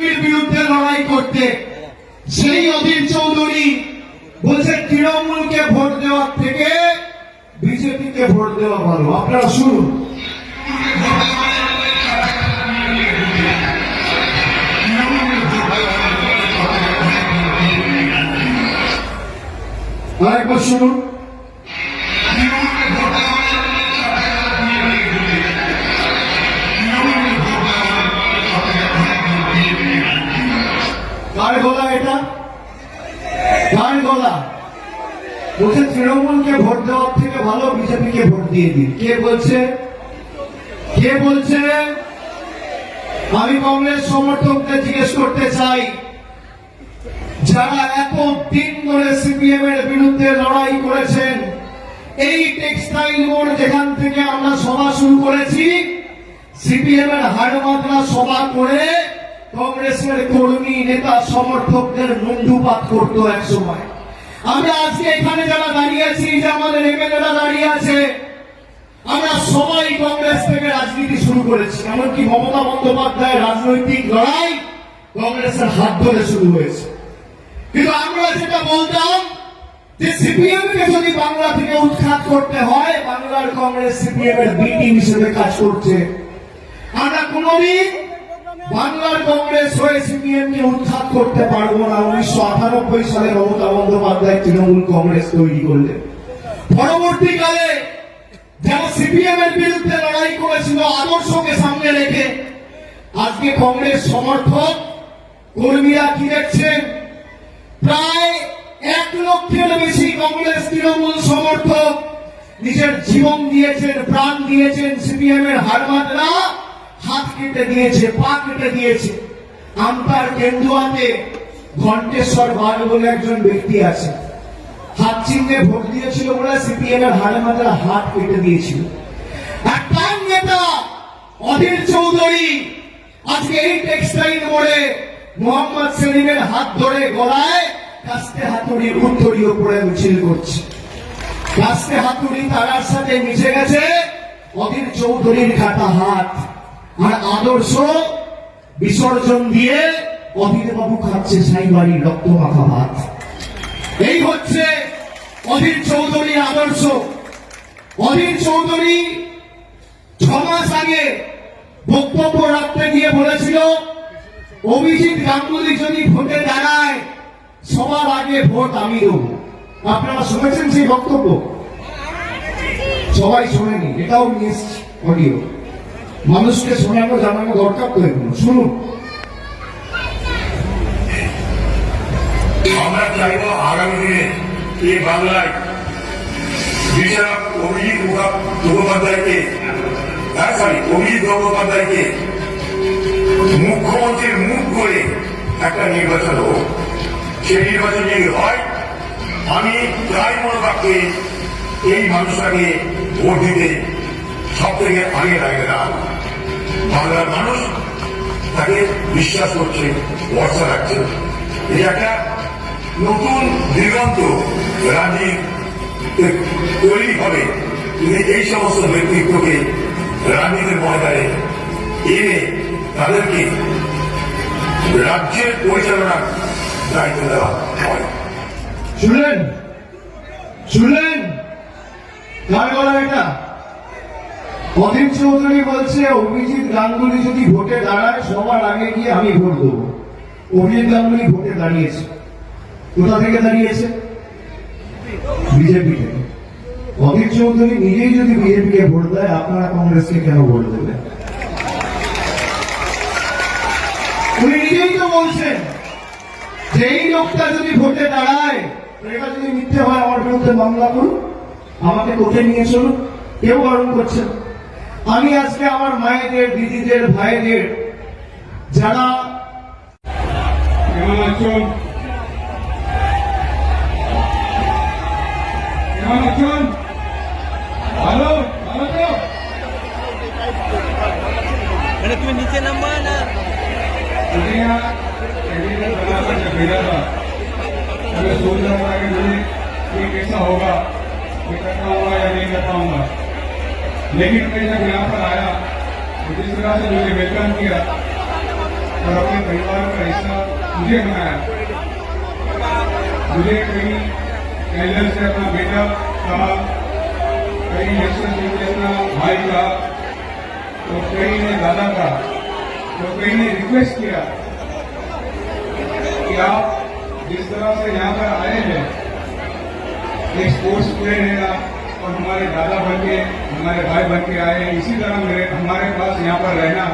এর বিরুদ্ধে লড়াই করতে। সেই অধীর চৌধুরী বলছে, তৃণমূলকে ভোট দেওয়ার থেকে বিজেপিকে ভোট দেওয়া ভালো। আপনারা শুনুন। আরেকবার শুনুন। কার গলা এটা? কার গলা? বলছে তৃণমূলকে ভোট দেওয়ার থেকে ভালো, বিজেপিকে ভোট দিয়ে দিন। কে বলছে? কে বলছে? আমি কংগ্রেস সমর্থকদের জিজ্ঞেস করতে চাই, যারা এত দিন ধরে সিপিএম এর বিরুদ্ধে লড়াই করেছেন, এই টেক্সটাইল মোড় যেখান থেকে আমরা সভা শুরু করেছি সিপিএম এর হাড়মাত্রা সভা করে কংগ্রেসের কর্মী নেতা সমর্থকদের মুন্ডুপাত করতো এক সময়। আমরা আজকে এখানে যারা দাঁড়িয়ে আছি যে আমাদের এমএলএরা দাঁড়িয়ে আছে, আমরা সবাই কংগ্রেস থেকে রাজনীতি শুরু করেছি। এমনকি মমতা বন্দ্যোপাধ্যায়ের রাজনৈতিক লড়াই কংগ্রেসের হাত ধরে শুরু হয়েছে। কিন্তু আমরা যেটা বলতাম যে সিপিএম কে যদি বাংলা থেকে উৎখাত করতে হয়, বাংলার কংগ্রেস সিপিএম এর বি হিসেবে কাজ করছে। আমরা কোনদিন বাংলার কংগ্রেস হয়ে সিপিএম কে উৎখাত করতে পারব না। উনিশশো আটানব্বই সালে মমতা বন্দ্যোপাধ্যায় তৃণমূল কংগ্রেস তৈরি করলেন। পরবর্তীকালে যারা সিপিএম এর বিরুদ্ধে লড়াই করেছিল, আদর্শকে সামনে রেখে আজকে কংগ্রেস সমর্থক কর্মীরা কি দেখছেন? প্রায় এক লক্ষের বেশি কংগ্রেস তৃণমূল সমর্থক নিজের জীবন দিয়েছেন, প্রাণ দিয়েছেন সিপিএম এর হারমাতরা হাত কেটে দিয়েছে, পা কেটে দিয়েছে। আমতার কেন্দুয়াতে ঘণ্টেশ্বর বাল বলে একজন ব্যক্তি আছে হাত চিহ্নে ভোট দিয়েছিল বলে সিপিএম এর হারমাতরা হাত কেটে দিয়েছিল। একটা নেতা অধীর চৌধুরী, আজকে এই টেক্সটাইল মোড়ে মোহাম্মদ সেলিমের হাত ধরে গলায় কাস্তে হাতুড়ির উত্তরীয় পড়ে মিছিল করছে। কাস্তে হাতুড়ি তারার সাথে মিশে গেছে অধীর চৌধুরীর কাটা হাত। আর আদর্শ বিসর্জন দিয়ে অধীর বাবু খাচ্ছে সাইবাড়ির রক্ত মাখা ভাত। এই হচ্ছে অধীর চৌধুরী আদর্শ। অধীর চৌধুরী ছ মাস আগে বক্তব্য রাখতে গিয়ে বলেছিল, অভিজিৎ গাঙ্গুলি যদি ভোটে দাঁড়ায়, সবার আগে ভোট আমি দেবো। আপনারা শুনেছেন সেই বক্তব্য? সবাই শোনেনি, এটাও মিস অডিও। মানুষকে শোনানো, জানানো দরকার তো এগুলো। শুনুন। আমরা চাইব আগামী দিনে এই বাংলায় বিচারক অভিজিৎ মুখোপাধ্যায়কে হ্যাঁ সরি অভিজিৎ গঙ্গোপাধ্যায়কে মুখ্যমন্ত্রীর মুখ করে একটা নির্বাচন হোক। সেই নির্বাচন যদি হয়, আমি প্রায় মনোবাক্যে এই মানুষটাকে ভোট দিতে সব থেকে আগে লাগে দাঁড়াবো বাংলার মানুষ তাকে বিশ্বাস করছে, ভরসা রাখছে। এই একটা নতুন দিগন্ত রাজনীতি তৈরি হবে। এই সমস্ত ব্যক্তিত্বকে রাজনীতির ময়দানে এনে তাদেরকে রাজ্যের পরিচালনার দায়িত্ব দেওয়া হয়। শুনলেন? শুনলেন? কার গলা এটা? অধীর চৌধুরী বলছে, অভিজিৎ গাঙ্গুলি যদি ভোটে দাঁড়ায়, সবার আগে গিয়ে আমি ভোট দেবো। অভিজিৎ গাঙ্গুলি ভোটে দাঁড়িয়েছে। কোথা থেকে দাঁড়িয়েছে? বিজেপি থেকে। অধীর চৌধুরী নিজেই যদি বিজেপিকে ভোট দেয়, আপনারা কংগ্রেসকে কেন ভোট দেবেন? উনি নিজেই তো বলছেন যে এই লোকটা যদি ভোটে দাঁড়ায়, এটা যদি মিথ্যে হয়, আমার বিরুদ্ধে মামলা করুন। আমাকে কোর্টে নিয়ে চলুন। কেউ বারণ করছে না। আমি আজকে আমার মায়েদের দিদিদের ভাইদের যারা কেমন আছেন কেমন আছেন ভালো ভালো তো মানে তুমি নিচে নামবা না दुनिया कैदी में बना था जब भेजा था मैं सोच रहा था कि मुझे ये कैसा होगा मैं कर पाऊंगा या नहीं कर पाऊंगा लेकिन मैं जब यहाँ पर आया तो जिस तरह से मुझे वेलकम किया और अपने परिवार का हिस्सा मुझे बनाया। मुझे कई एल्डर से अपना बेटा कहा कई यशवंत सिंह अपना भाई कहा तो कई ने दादा कहा तो कई ने रिक्वेस्ट किया कि आप जिस तरह से यहाँ पर आए हैं एक स्पोर्ट्स प्लेयर रहेगा और हमारे दादा बन के, हमारे भाई बन के आए इसी तरह मेरे, हमारे पास यहाँ पर रहना